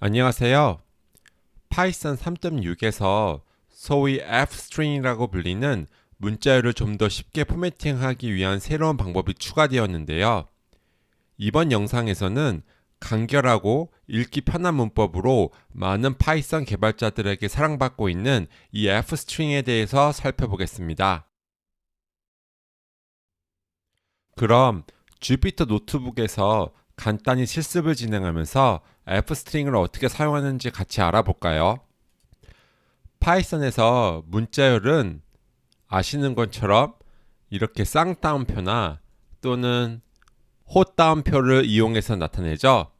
안녕하세요. 파이썬 3.6에서 소위 fstring이라고 불리는 문자열을 좀 더 쉽게 포매팅하기 위한 새로운 방법이 추가되었는데요. 이번 영상에서는 간결하고 읽기 편한 문법으로 많은 파이썬 개발자들에게 사랑받고 있는 이 fstring에 대해서 살펴보겠습니다. 그럼 주피터 노트북에서 간단히 실습을 진행하면서 fstring을 어떻게 사용하는지 같이 알아볼까요? 파이썬에서 문자열은 아시는 것처럼 이렇게 쌍따옴표나 또는 호따옴표를 이용해서 나타내죠.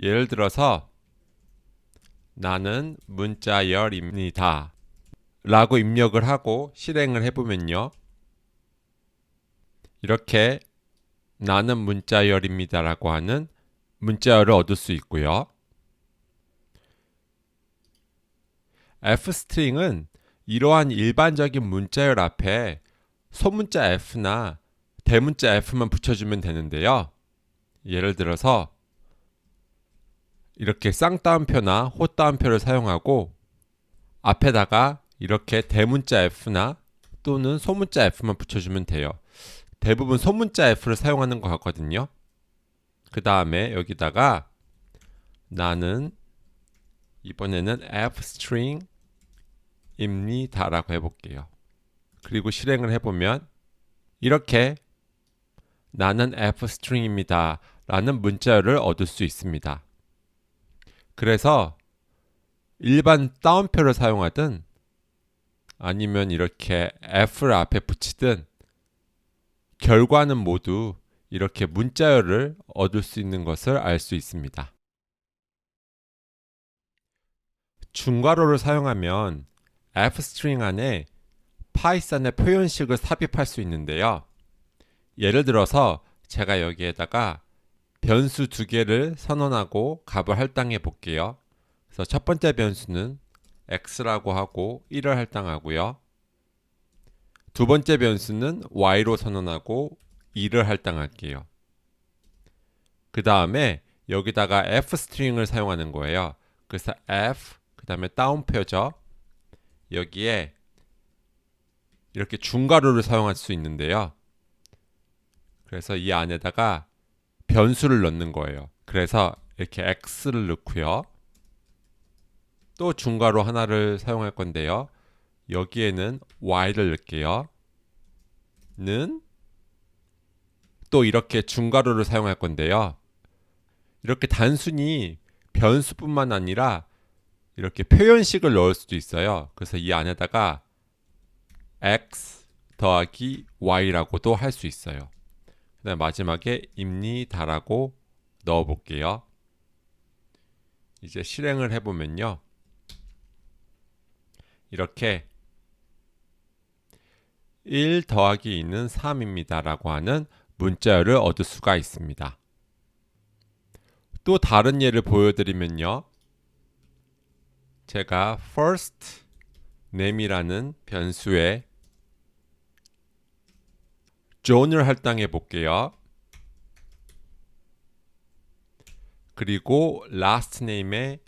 예를 들어서 나는 문자열입니다. 라고 입력을 하고 실행을 해보면요. 이렇게 나는 문자열입니다. 라고 하는 문자열을 얻을 수 있고요. f스트링은 이러한 일반적인 문자열 앞에 소문자 f나 대문자 f만 붙여주면 되는데요. 예를 들어서 이렇게 쌍따옴표나 호따옴표를 사용하고 앞에다가 이렇게 대문자 f나 또는 소문자 f만 붙여주면 돼요. 대부분 소문자 f를 사용하는 것 같거든요. 그 다음에 여기다가 나는 이번에는 fstring입니다 라고 해볼게요. 그리고 실행을 해보면 이렇게 나는 fstring입니다 라는 문자열을 얻을 수 있습니다. 그래서 일반 따옴표를 사용하든 아니면 이렇게 f를 앞에 붙이든 결과는 모두 이렇게 문자열을 얻을 수 있는 것을 알 수 있습니다. 중괄호를 사용하면 fstring 안에 파이썬의 표현식을 삽입할 수 있는데요. 예를 들어서 제가 여기에다가 변수 두 개를 선언하고 값을 할당해 볼게요. 그래서 첫 번째 변수는 x라고 하고 1을 할당하고요. 두 번째 변수는 y로 선언하고 2를 할당할게요. 그 다음에 여기다가 f스트링을 사용하는 거예요. 그래서 f 그 다음에 다운표죠. 여기에 이렇게 중괄호를 사용할 수 있는데요. 그래서 이 안에다가 변수를 넣는 거예요. 그래서 이렇게 x를 넣고요. 또 중괄호 하나를 사용할 건데요. 여기에는 y를 넣을게요. 는 또 이렇게 중괄호를 사용할 건데요. 이렇게 단순히 변수뿐만 아니라 이렇게 표현식을 넣을 수도 있어요. 그래서 이 안에다가 x 더하기 y라고도 할 수 있어요. 그다음 마지막에 입니다라고 넣어 볼게요. 이제 실행을 해 보면요. 이렇게 1 더하기 2는 3입니다. 라고 하는 문자열을 얻을 수가 있습니다. 또 다른 예를 보여드리면요. 제가 first name이라는 변수에 john을 할당해 볼게요. 그리고 last name에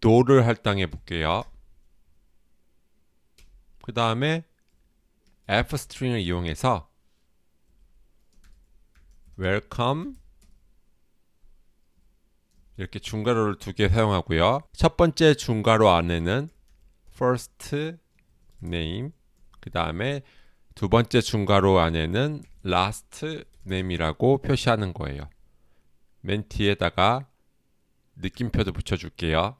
do를 할당해 볼게요. 그 다음에 f스트링을 이용해서 welcome 이렇게 중괄호를 두 개 사용하고요. 첫 번째 중괄호 안에는 first name 그 다음에 두 번째 중괄호 안에는 last name이라고 표시하는 거예요. 맨 뒤에다가 느낌표도 붙여줄게요.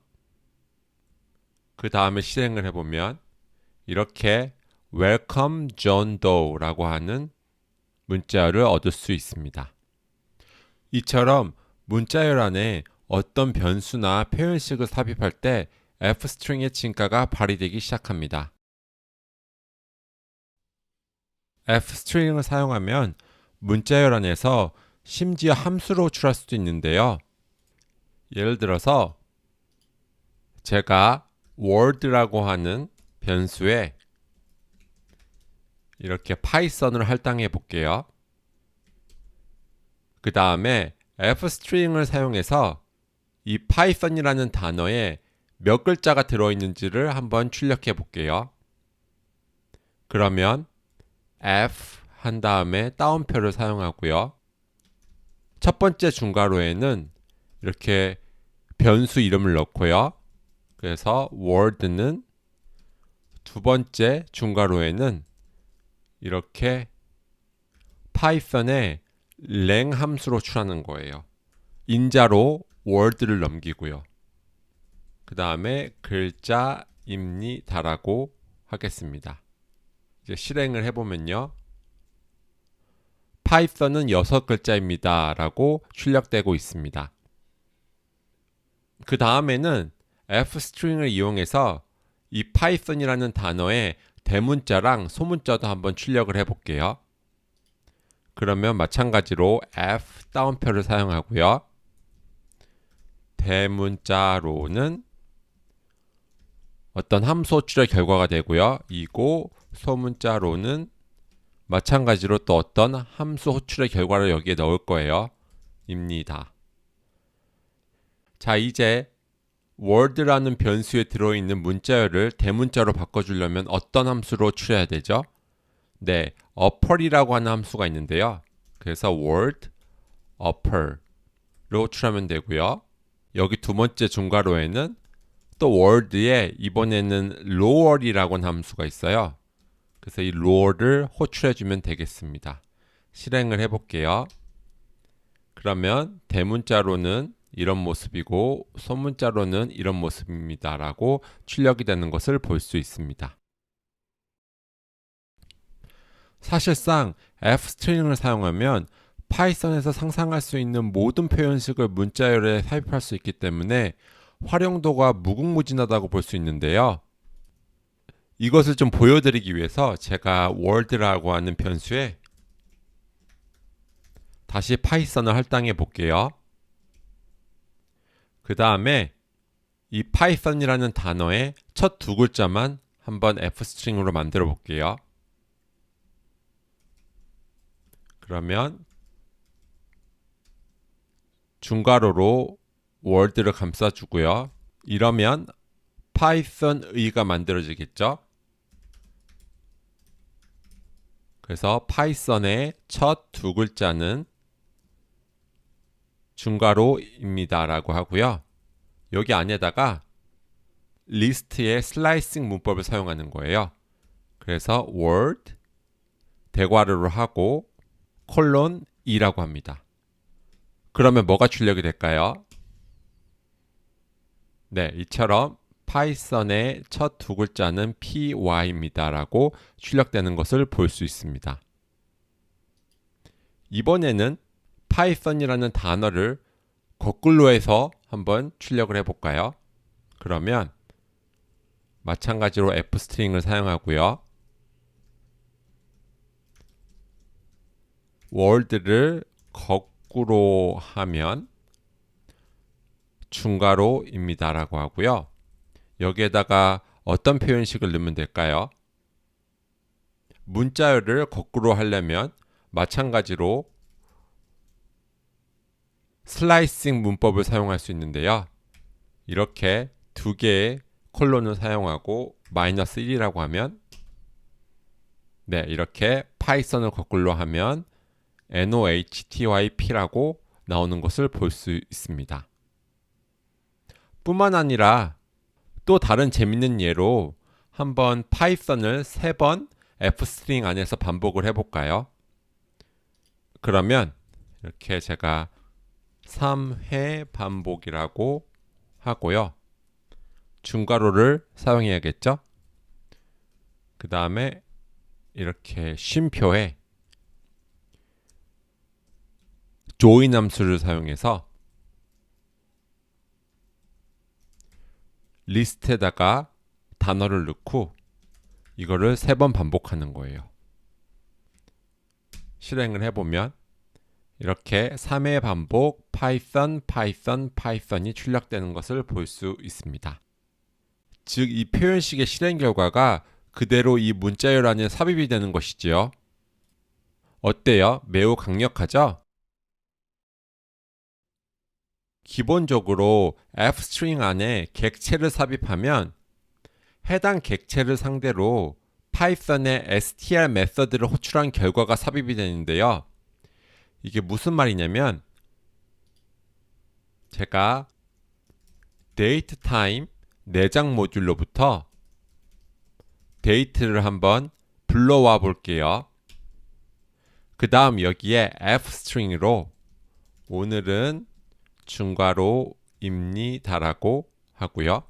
그 다음에 실행을 해보면 이렇게 Welcome John Doe라고 하는 문자열을 얻을 수 있습니다. 이처럼 문자열 안에 어떤 변수나 표현식을 삽입할 때 fstring의 진가가 발휘되기 시작합니다. fstring을 사용하면 문자열 안에서 심지어 함수로 호출할 수도 있는데요. 예를 들어서 제가 word라고 하는 변수에 이렇게 파이썬을 할당해 볼게요. 그 다음에 f스트링을 사용해서 이 파이썬이라는 단어에 몇 글자가 들어있는지를 한번 출력해 볼게요. 그러면 f 한 다음에 따옴표를 사용하고요. 첫 번째 중괄호에는 이렇게 변수 이름을 넣고요. 그래서 word는 두 번째 중괄호에는 이렇게 파이썬의 랭 함수로 출하는 거예요. 인자로 word를 넘기고요. 그 다음에 글자입니다라고 하겠습니다. 이제 실행을 해보면요. 파이썬은 6글자입니다. 라고 출력되고 있습니다. 그 다음에는 f스트링을 이용해서 이 파이썬이라는 단어의 대문자랑 소문자도 한번 출력을 해볼게요. 그러면 마찬가지로 f 다운표를 사용하고요. 대문자로는 어떤 함수 호출의 결과가 되고요. 이고 소문자로는 마찬가지로 또 어떤 함수 호출의 결과를 여기에 넣을 거예요. 입니다. 자, 이제 word라는 변수에 들어있는 문자열을 대문자로 바꿔주려면 어떤 함수로 추려야 되죠? 네, upper이라고 하는 함수가 있는데요. 그래서 word upper로 추하면 되고요. 여기 두 번째 중괄호에는 또 word에 이번에는 lower이라고 하는 함수가 있어요. 그래서 이 lower를 호출해 주면 되겠습니다. 실행을 해볼게요. 그러면 대문자로는 이런 모습이고 소문자로는 이런 모습입니다라고 출력이 되는 것을 볼 수 있습니다. 사실상 f스트링을 사용하면 파이썬에서 상상할 수 있는 모든 표현식을 문자열에 삽입할 수 있기 때문에 활용도가 무궁무진하다고 볼 수 있는데요. 이것을 좀 보여드리기 위해서 제가 word라고 하는 변수에 다시 파이썬을 할당해 볼게요. 그 다음에 이 파이썬이라는 단어의 첫 두 글자만 한번 f스트링으로 만들어 볼게요. 그러면 중괄호로 월드를 감싸 주고요. 이러면 파이썬 의가 만들어지겠죠. 그래서 파이썬의 첫 두 글자는 중괄호입니다라고 하고요. 여기 안에다가 리스트의 슬라이싱 문법을 사용하는 거예요. 그래서 word 대괄호로 하고 콜론 2라고 합니다. 그러면 뭐가 출력이 될까요? 네, 이처럼 파이썬의 첫 두 글자는 py입니다라고 출력되는 것을 볼 수 있습니다. 이번에는 파이썬이라는 단어를 거꾸로 해서 한번 출력을 해볼까요? 그러면 마찬가지로 f스트링을 사용하고요. 월드를 거꾸로 하면 중괄호입니다라고 하고요. 여기에다가 어떤 표현식을 넣으면 될까요? 문자열을 거꾸로 하려면 마찬가지로 슬라이싱 문법을 사용할 수 있는데요. 이렇게 두 개의 콜론을 사용하고 마이너스 1이라고 하면 네, 이렇게 파이썬을 거꾸로 하면 nohtyp라고 나오는 것을 볼 수 있습니다. 뿐만 아니라 또 다른 재밌는 예로 한번 파이썬을 세 번 f스트링 안에서 반복을 해볼까요? 그러면 이렇게 제가 3회 반복이라고 하고요. 중괄호를 사용해야겠죠? 그 다음에 이렇게 쉼표에 join 함수를 사용해서 리스트에다가 단어를 넣고 이거를 세 번 반복하는 거예요. 실행을 해보면 이렇게 3회 반복 파이썬 파이썬 파이썬이 출력되는 것을 볼 수 있습니다. 즉 이 표현식의 실행 결과가 그대로 이 문자열 안에 삽입이 되는 것이지요. 어때요? 매우 강력하죠? 기본적으로 f 스트링 안에 객체를 삽입하면 해당 객체를 상대로 파이썬의 str 메서드를 호출한 결과가 삽입이 되는데요. 이게 무슨 말이냐면 제가 데이트 타임 내장 모듈로부터 데이트를 한번 불러와 볼게요. 그 다음 여기에 f 스트링으로 오늘은 중괄호 입니다라고 하고요.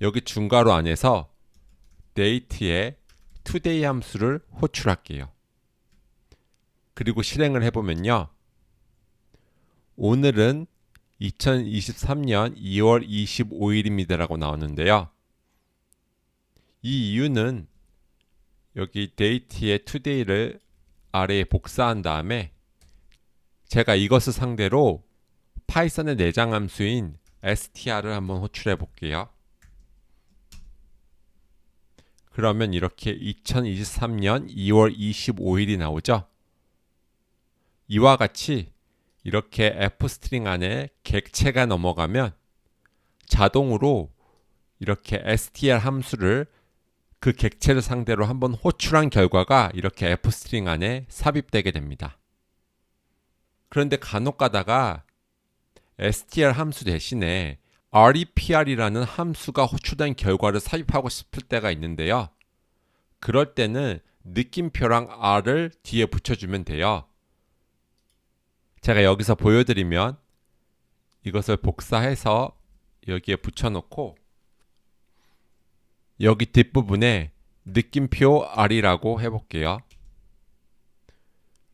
여기 중괄호 안에서 date의 today 함수를 호출할게요. 그리고 실행을 해보면요. 오늘은 2023년 2월 25일입니다라고 나오는데요. 이 이유는 여기 date의 today를 아래에 복사한 다음에 제가 이것을 상대로 파이썬의 내장 함수인 str을 한번 호출해 볼게요. 그러면 이렇게 2023년 2월 25일이 나오죠. 이와 같이 이렇게 f 스트링 안에 객체가 넘어가면 자동으로 이렇게 str 함수를 그 객체를 상대로 한번 호출한 결과가 이렇게 f 스트링 안에 삽입되게 됩니다. 그런데 간혹 가다가 str 함수 대신에 repr이라는 함수가 호출된 결과를 삽입하고 싶을 때가 있는데요. 그럴 때는 느낌표랑 r을 뒤에 붙여주면 돼요. 제가 여기서 보여드리면 이것을 복사해서 여기에 붙여놓고 여기 뒷부분에 느낌표 r이라고 해볼게요.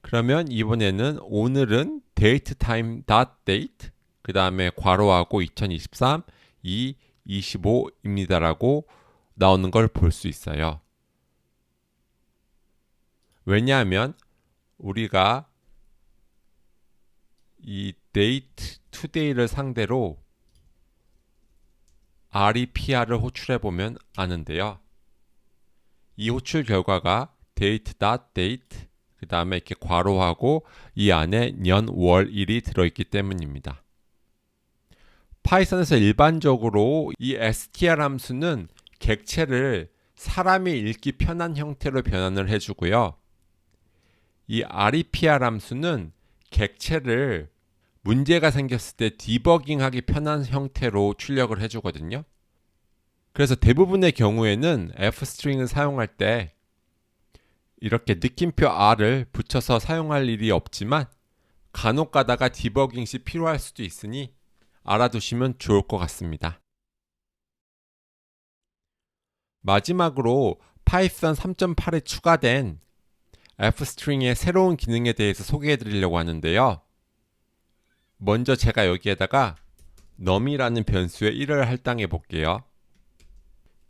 그러면 이번에는 오늘은 date time date 그 다음에 괄호하고 2023 2 25입니다라고 나오는 걸 볼 수 있어요. 왜냐하면 우리가 이 date today를 상대로 REPR을 호출해 보면 아는데요. 이 호출 결과가 date.date 그 다음에 이렇게 괄호하고 이 안에 년, 월, 일이 들어있기 때문입니다. 파이썬에서 일반적으로 이 str 함수는 객체를 사람이 읽기 편한 형태로 변환을 해주고요. 이 reper 함수는 객체를 문제가 생겼을 때 디버깅하기 편한 형태로 출력을 해주거든요. 그래서 대부분의 경우에는 f스트링을 사용할 때 이렇게 느낌표 r을 붙여서 사용할 일이 없지만 간혹 가다가 디버깅 시 필요할 수도 있으니 알아두시면 좋을 것 같습니다. 마지막으로 파이썬 3.8에 추가된 f스트링의 새로운 기능에 대해서 소개해 드리려고 하는데요. 먼저 제가 여기에다가 num이라는 변수에 1을 할당해 볼게요.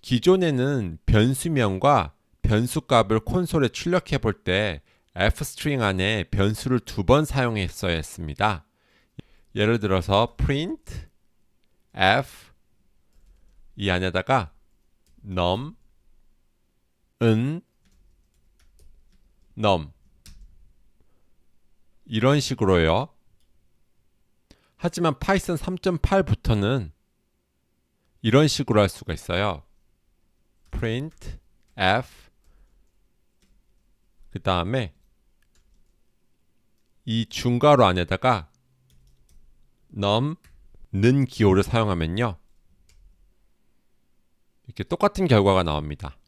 기존에는 변수명과 변수값을 콘솔에 출력해 볼 때 f스트링 안에 변수를 두 번 사용했어야 했습니다. 예를 들어서 print f 이 안에다가 num 은 num 이런 식으로요. 하지만 파이썬 3.8부터는 이런 식으로 할 수가 있어요. print f 그 다음에 이 중괄호 안에다가 num 는 기호를 사용하면요. 이렇게 똑같은 결과가 나옵니다.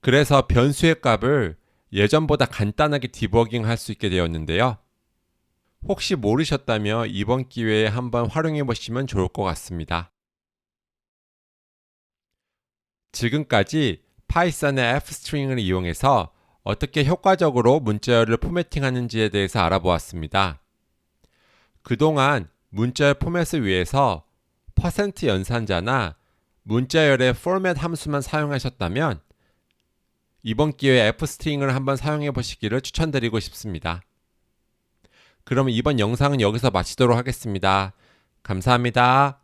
그래서 변수의 값을 예전보다 간단하게 디버깅 할 수 있게 되었는데요. 혹시 모르셨다면 이번 기회에 한번 활용해 보시면 좋을 것 같습니다. 지금까지 파이썬의 f스트링을 이용해서 어떻게 효과적으로 문자열을 포매팅하는지에 대해서 알아보았습니다. 그동안 문자열 포맷을 위해서 퍼센트 연산자나 문자열의 포맷 함수만 사용하셨다면 이번 기회에 f스트링을 한번 사용해 보시기를 추천드리고 싶습니다. 그럼 이번 영상은 여기서 마치도록 하겠습니다. 감사합니다.